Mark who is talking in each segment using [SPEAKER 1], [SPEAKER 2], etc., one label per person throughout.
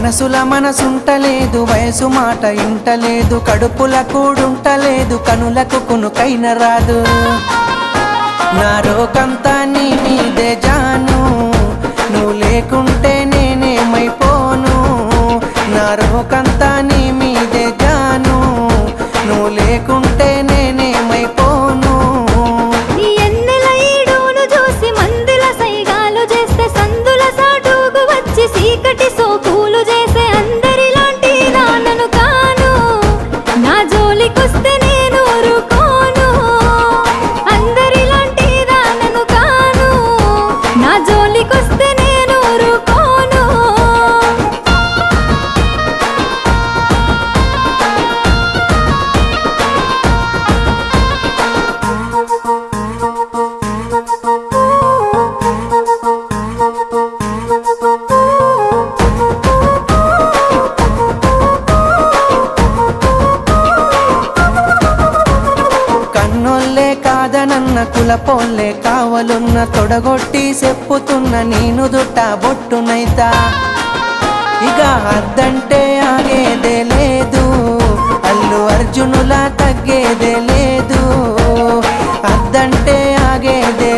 [SPEAKER 1] మనసుల మనసుంటలేదు వయసు మాట ఇంటలేదు కడుపుల కూడుంటలేదు కనులకు కునుకైన రాదు. నా రోకంతా నీ మీదే జాను నువ్వు లేకుంటే కాదనన్న కులపోళ్ళే కావలున్న తొడగొట్టి చెప్పుతున్న నేను దుట్ట బొట్టునైతా. ఇక అద్దంటే ఆగేదే లేదు అల్లు అర్జునులా తగ్గేదే లేదు. అద్దంటే ఆగేదే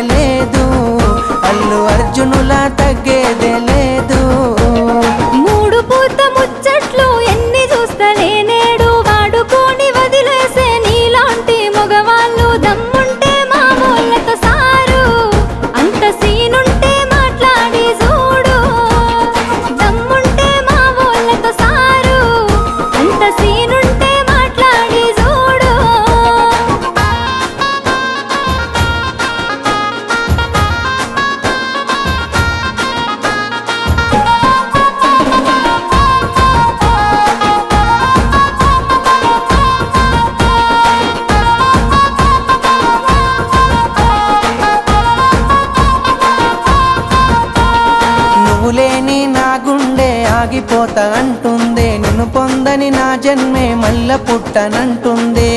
[SPEAKER 1] సాగిపోతా అంటుందే. నిన్ను పొందని నా జన్మే మల్ల పుట్టనంటుందే.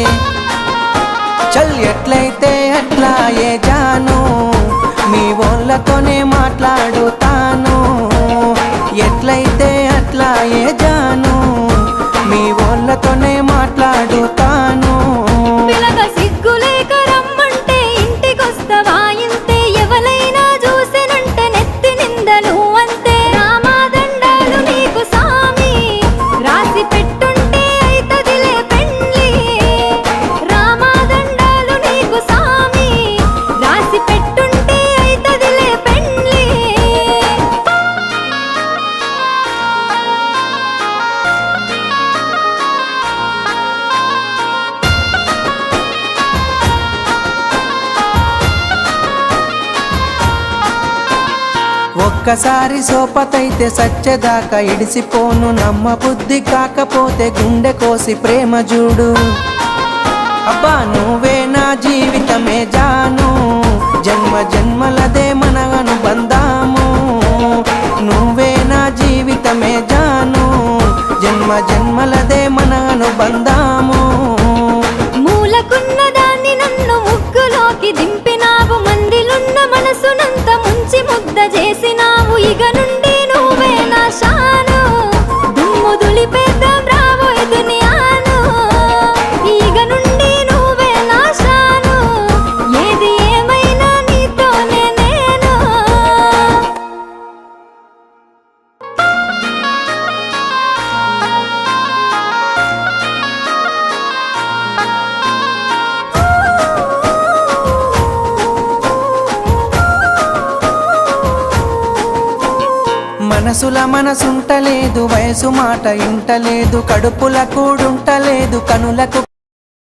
[SPEAKER 1] చల్ ఎట్లయితే అట్లా ఏ జాను మీ వాళ్ళతోనే మాట్లాడుతాను ఎట్లయితే అట్లా ఏ ఒక్కసారి సోపతైతే సచ్చేదాకా ఇడిసిపోను నమ్మ బుద్ధి కాకపోతే గుండె కోసి ప్రేమ చూడు. అబ్బా నువ్వే నా జీవితమే జాను. జన్మ జన్మలదే
[SPEAKER 2] మనగను
[SPEAKER 1] మనసుల మనసుంటలేదు వయసు మాట ఇంటలేదు కడుపుల కూడుంటలేదు కనులకు